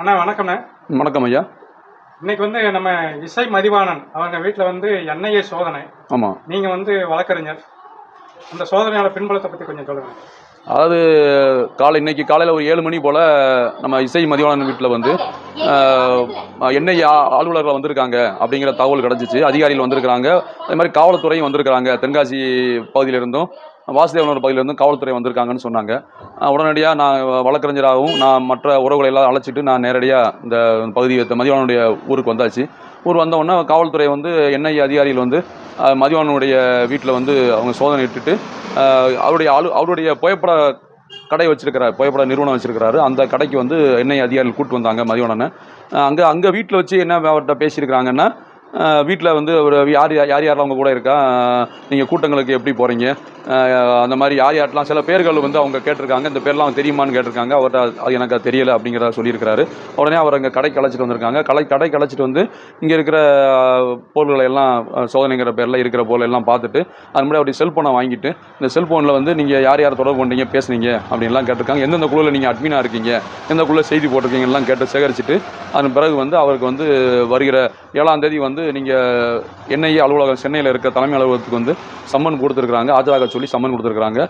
அண்ணா வணக்கம்ண்ணே. வணக்கம் ஐயா. இன்னைக்கு வந்து நம்ம இசை மதிவாணன் அவங்க வீட்டில் வந்து என்ஐஏ சோதனை. ஆமாம் நீங்கள் வந்து வழக்கறிஞர். அந்த சோதனையோட பின்புலத்தை பற்றி கொஞ்சம் சொல்லுங்கள் அதாவது காலை இன்னைக்கு காலையில் ஒரு ஏழு மணி போல் நம்ம இசை மதிவாளன் வீட்டில் வந்து எண்ணெய் அலுவலர்கள் வந்திருக்காங்க அப்படிங்கிற தகவல் கிடச்சிச்சு. அதிகாரிகள் வந்திருக்கிறாங்க. அதே மாதிரி காவல்துறையும் வந்திருக்கிறாங்க தென்காசி பகுதியிலிருந்தும். வாசுதேவனோட பகுதியிலேருந்து காவல்துறை வந்திருக்காங்கன்னு சொன்னாங்க. உடனடியாக நான் வழக்கறிஞராகவும் நான் மற்ற உறவுகளை எல்லாம் அழைச்சிட்டு நான் நேரடியாக இந்த பகுதி மதிவாளனுடைய ஊருக்கு வந்தாச்சு. ஊர் வந்தவுடனே காவல்துறை வந்து என்ஐ அதிகாரிகள் வந்து மதிவானுடைய வீட்டில் வந்து அவங்க சோதனை இட்டுட்டு அவருடைய அலு அவருடைய புகைப்பட கடை வச்சிருக்கிறார் புகைப்பட நிறுவனம் வச்சிருக்கிறாரு. அந்த கடைக்கு வந்து என்ஐ அதிகாரிகள் கூட்டு வந்தாங்க மதிவாணனை அங்கே அங்கே வீட்டில் வச்சு என்ன அவர்கிட்ட பேசியிருக்கிறாங்கன்னா வீட்டில் வந்து ஒரு யார் யார் யார் யாரெல்லாம் அவங்க கூட இருக்கா? நீங்கள் கூட்டங்களுக்கு எப்படி போகிறீங்க அந்த மாதிரி யார் யார்ட்டெலாம் சில பேர்கள் வந்து அவங்க கேட்டிருக்காங்க இந்த பேர்லாம் தெரியுமான்னு கேட்டிருக்காங்க. அவர்கிட்ட அது எனக்கு தெரியலை அப்படிங்கிறத சொல்லியிருக்கிறாரு. உடனே அவர் அங்கே கடைக்கு அழைச்சிட்டு வந்திருக்காங்க. கடை கடைக்கு அழைச்சிட்டு வந்து இங்கே இருக்கிற பொருள்களை எல்லாம் சோதனைங்கிற பேரில் இருக்கிற பொருள் எல்லாம் பார்த்துட்டு அது முன்னாடி அவருடைய செல்ஃபோனை வாங்கிட்டு இந்த செல்ஃபோனில் வந்து நீங்கள் யார் யார் தொடர்பு கொண்டீங்க பேசுனீங்க அப்படின்லாம் கேட்டிருக்காங்க. எந்தெந்த குழுவில் நீங்கள் அட்மினாக இருக்கீங்க எந்த குழுவில் செய்தி போட்டிருக்கீங்கலாம் கேட்டு சேகரிச்சுட்டு அதன் பிறகு வந்து அவருக்கு வந்து வருகிற ஏழாம் தேதி வந்து நீங்கள் என்ஐஏ அலுவலகம் சென்னையில் இருக்க தலைமை அலுவலகத்துக்கு வந்து சம்மன் கொடுத்துருக்குறாங்க. ஆஜராக சொல்லி சம்மன் கொடுத்துருக்குறாங்க.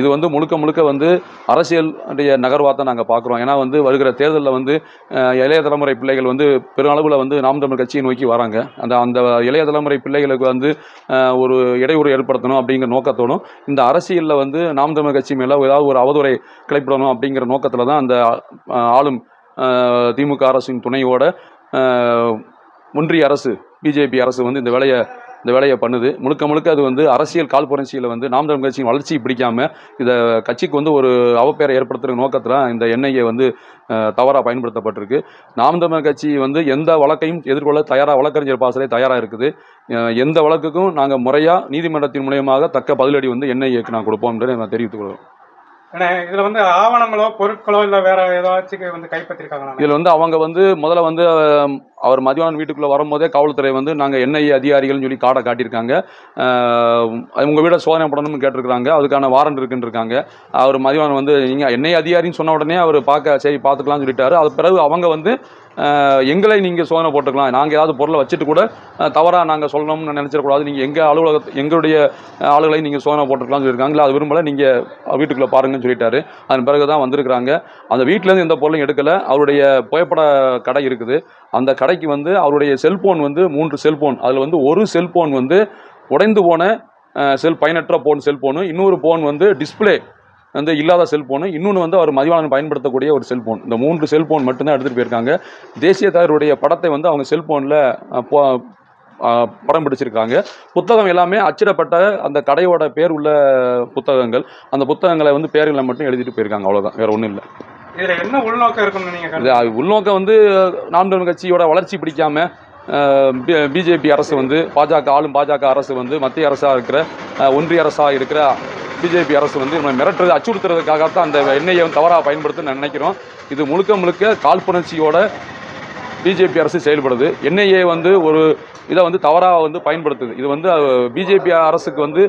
இது வந்து முழுக்க முழுக்க வந்து அரசியல் நகர்வாத்தை நாங்கள் பார்க்குறோம் ஏன்னா வந்து வருகிற தேர்தலில் வந்து இளைய தலைமுறை பிள்ளைகள் வந்து பெருமளவில் வந்து நாம் தமிழ் கட்சியை நோக்கி வராங்க. அந்த அந்த இளைய தலைமுறை பிள்ளைகளுக்கு வந்து ஒரு இடையூறு ஏற்படுத்தணும் அப்படிங்கிற நோக்கத்தோடும் இந்த அரசியலில் வந்து நாம் தமிழ் கட்சி மேலே ஏதாவது ஒரு அவதூறை கிளப்பிடணும் அப்படிங்கிற நோக்கத்தில் தான் அந்த ஆளும் திமுக அரசின் துணையோட ஒன்றிய அரசு பிஜேபி அரசு வந்து இந்த வேலையை இந்த வேலையை பண்ணுது. முழுக்க முழுக்க அது வந்து அரசியல் கால்புரட்சியில் வந்து நாம் தமிழ் கட்சியின் வளர்ச்சி பிடிக்காம இதை கட்சிக்கு வந்து ஒரு அவப்பேரை ஏற்படுத்துகிற நோக்கத்தில் இந்த எண்ணெயை வந்து தவறாக பயன்படுத்தப்பட்டிருக்கு. நாம் தமிழ் கட்சி வந்து எந்த வழக்கையும் எதிர்கொள்ள தயாராக வழக்கறிஞர் பாசலே தயாராக இருக்குது. எந்த வழக்குக்கும் நாங்கள் முறையாக நீதிமன்றத்தின் மூலியமாக தக்க பதிலடி வந்து என்ஐஏக்கு நான் கொடுப்போம் என்று நான் தெரிவித்துக் கொள்கிறோம் இதுல வந்து ஆவணங்களோ பொருட்களோ இல்ல வேற ஏதாச்சும் வந்து கைப்பற்றிருக்காங்களா இதுல வந்து அவங்க வந்து முதல்ல வந்து அவர் மதியானம் வீட்டுக்குள்ளே வரும்போதே காவல்துறை வந்து நாங்கள் என்ஐஏ அதிகாரிகள்னு சொல்லி காடை காட்டியிருக்காங்க. உங்க உங்கள் வீட சோதனை பண்ணணும்னு கேட்டிருக்காங்க அதுக்கான வாரண்ட் இருக்குன்னு இருக்காங்க அவர் மதியானம் வந்து நீங்கள் என்ஐஏ அதிகாரின்னு சொன்ன உடனே அவர் பார்க்க சரி பார்த்துக்கலாம்னு சொல்லிட்டாரு. அது பிறகு அவங்க வந்து எங்களை நீங்கள் சோதனை போட்டுக்கலாம். நாங்கள் ஏதாவது பொருளை வச்சுட்டு கூட தவறாக நாங்கள் சொல்லணும்னு நினச்சிடக்கூடாது. நீங்கள் எங்கள் அலுவலகத்து எங்களுடைய ஆளுகளை நீங்கள் சோதனை போட்டுக்கலாம்னு சொல்லியிருக்காங்க. இல்லை அது விரும்பலை நீங்கள் வீட்டுக்குள்ளே பாருங்கன்னு சொல்லிட்டாரு. அதன் பிறகு தான் வந்திருக்கிறாங்க. அந்த வீட்டிலேருந்து எந்த பொருளும் எடுக்கலை. அவருடைய புகைப்பட கடை இருக்குது. அந்த கடைக்கு வந்து அவருடைய செல்போன் வந்து மூன்று செல்போன். அதில் வந்து ஒரு செல்போன் வந்து உடைந்து போன செல் பயனற்ற போன் செல்போனு. இன்னொரு போன் வந்து டிஸ்ப்ளே. வந்து இல்லாத செல்போனு. இன்னொன்று வந்து அவர் மதிவாளன் பயன்படுத்தக்கூடிய ஒரு செல்போன். இந்த மூன்று செல்போன் மட்டும்தான் எடுத்துகிட்டு போயிருக்காங்க. தேசிய தலைவருடைய படத்தை வந்து அவங்க செல்போனில் படம் பிடிச்சிருக்காங்க. புத்தகம் எல்லாமே அச்சிடப்பட்ட அந்த கடையோட பேர் உள்ள புத்தகங்கள். அந்த புத்தகங்களை வந்து பேர்களை மட்டும் எழுதிட்டு போயிருக்காங்க. அவ்வளோதான் வேற ஒன்றும் இல்லை. இதில் என்ன உள்நோக்கம் இருக்குன்னு நீங்கள் உள்நோக்கம் வந்து நாம் தமிழ் கட்சியோட வளர்ச்சி பிடிக்காம பிஜேபி அரசு வந்து பாஜக ஆளும் பாஜக அரசு வந்து மத்திய அரசாக இருக்கிற ஒன்றிய அரசாக இருக்கிற பிஜேபி அரசு வந்து நம்மளை மிரட்டுறது அச்சுறுத்துறதுக்காகத்தான் அந்த எண்ணெயை வந்து தவறாக பயன்படுத்த நினைக்கிறோம். இது முழுக்க முழுக்க காழ்ப்புணர்ச்சியோட பிஜேபி அரசு செயல்படுது. என்ஐஏ வந்து ஒரு இதை வந்து தவறாக வந்து பயன்படுத்துது. இது வந்து பிஜேபி அரசுக்கு வந்து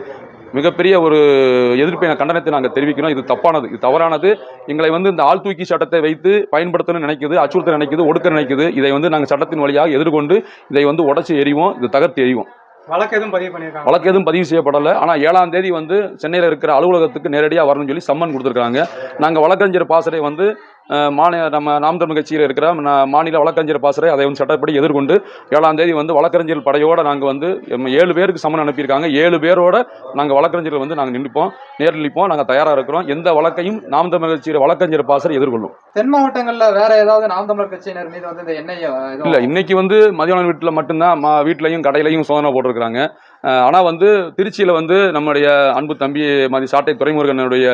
மிகப்பெரிய ஒரு எதிர்ப்பை கண்டனத்தை நாங்கள் தெரிவிக்கிறோம். இது தப்பானது. இது தவறானது. எங்களை வந்து இந்த ஆள் தூக்கி சட்டத்தை வைத்து பயன்படுத்தணும்னு நினைக்குது அச்சுறுத்த நினைக்குது ஒடுக்க நினைக்குது. இதை வந்து நாங்கள் சட்டத்தின் வழியாக எதிர்கொண்டு இதை வந்து உடச்சி எறிவோம். இது தகர்த்து எறிவோம். வழக்கு எதுவும் பதிவு பண்ணியிருக்காங்க வழக்கு எதுவும் பதிவு செய்யப்படலை. ஆனால் ஏழாம் தேதி வந்து சென்னையில் இருக்கிற அலுவலகத்துக்கு நேரடியாக வரணும்னு சொல்லி சம்மன் கொடுத்துருக்காங்க நாங்கள் வழக்கறிஞர் பாசறை வந்து மாநில நம்ம நாம் தமிழ் கட்சியில் இருக்கிற மாநில வழக்கறிஞர் பாசறை அதை வந்து சட்டப்படி எதிர்கொண்டு ஏழாம் தேதி வந்து வழக்கறிஞர் படையோட நாங்கள் வந்து ஏழு பேருக்கு சம்மன் அனுப்பியிருக்காங்க. ஏழு பேரோட நாங்கள் வழக்கறிஞர்கள் வந்து நாங்கள் நிற்போம் நேரில் நிற்போம் நாங்கள் தயாராக இருக்கிறோம். எந்த வழக்கையும் நாம் தமிழ் கட்சியில் வழக்கறிஞர் பாசறை எதிர்கொள்ளும். தென் மாவட்டங்கள்ல வேற ஏதாவது நாம் தமிழர் கட்சியினர் மீது வந்து இந்த எண்ணெய் இல்லை இன்னைக்கு வந்து மதியான வீட்டில் மட்டும்தான் மா வீட்லையும் கடையிலையும் சோதனை போட்டிருக்கிறாங்க. ஆனால் வந்து திருச்சியில் வந்து நம்முடைய அன்பு தம்பி மாதிரி சாட்டை துறைமுருகனுடைய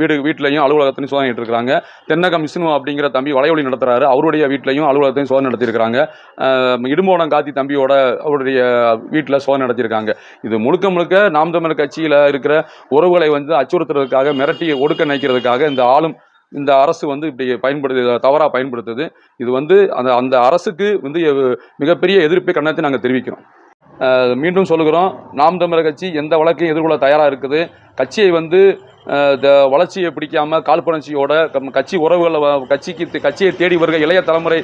வீடு வீட்லையும் அலுவலகத்தையும் சோதனை இருக்கிறாங்க தென்னகம் விஷ்ணு அப்படிங்கிற தம்பி வலையொலி நடத்துகிறாரு அவருடைய வீட்லையும் அலுவலகத்தையும் சோதனை நடத்தியிருக்கிறாங்க. அஹ், காத்தி தம்பியோட அவருடைய வீட்டில் சோதனை நடத்தியிருக்காங்க. இது முழுக்க முழுக்க நாம் தமிழர் கட்சியில் இருக்கிற உறவுகளை வந்து அச்சுறுத்துறதுக்காக மிரட்டி ஒடுக்க நினைக்கிறதுக்காக இந்த ஆளும் இந்த அரசு வந்து இப்படி பயன்படுத்து தவறாக பயன்படுத்துது. இது வந்து அந்த அந்த அரசுக்கு வந்து மிகப்பெரிய எதிர்ப்பை கண்டனத்தை நாங்கள் தெரிவிக்கிறோம். மீண்டும் சொல்லுகிறோம் நாம் தமிழர் கட்சி எந்த வழக்கையும் எதிர்கொள்ள தயாராக இருக்குது. கட்சியை வந்து வளர்ச்சியை பிடிக்காம காழ்ப்புணர்ச்சியோட கட்சி உறவுகளை கட்சிக்கு கட்சியை தேடி வருக இளைய தலைமுறை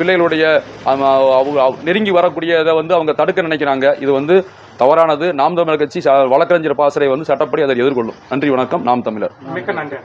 பிள்ளைகளுடைய அவங்க நெருங்கி வரக்கூடிய இதை வந்து அவங்க தடுக்க நினைக்கிறாங்க. இது வந்து தவறானது. நாம் தமிழர் கட்சி வழக்கறிஞர் பாசறை வந்து சட்டப்படி அதை எதிர்கொள்ளும். நன்றி வணக்கம். நாம் தமிழர். மிக்க நன்றி.